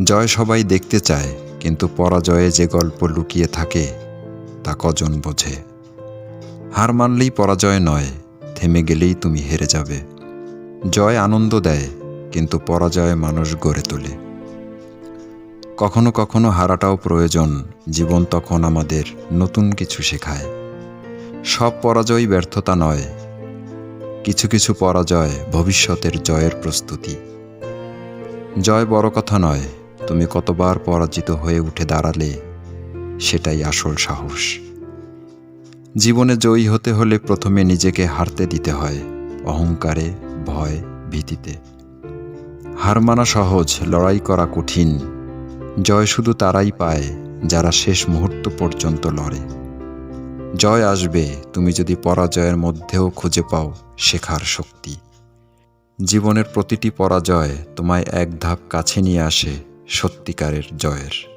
জয় সবাই দেখতে চায়, কিন্তু পরাজয়ে যে গল্প লুকিয়ে থাকে, তা কজন বোঝে? হার মানলেই পরাজয় নয়, থেমে গেলেই তুমি হেরে যাবে। জয় আনন্দ দেয়, কিন্তু পরাজয়ে মানুষ গড়ে তোলে। কখনো কখনো হারাটাও প্রয়োজন, জীবন তখন আমাদের নতুন কিছু শেখায়। সব পরাজয় ব্যর্থতা নয়, কিছু কিছু পরাজয় ভবিষ্যতের জয়ের প্রস্তুতি। জয় বড় কথা নয় তুমি কতবার পরাজিত হয়ে উঠে দাঁড়ালে, সেটাই আসল সাহস। জীবনে জয়ী হতে হলে প্রথমে নিজেকে হারতে দিতে হয়, অহংকারে, ভয়, ভীতিতে। হার মানা সহজ, লড়াই করা কঠিন। জয় শুধু তারাই পায়, যারা শেষ মুহূর্ত পর্যন্ত লড়ে। জয় আসবে, তুমি যদি পরাজয়ের মধ্যেও খুঁজে পাও, শেখার শক্তি। জীবনের প্রতিটি পরাজয় তোমায় এক ধাপ কাছে নিয়ে আসে সত্যিকারের জয়ের।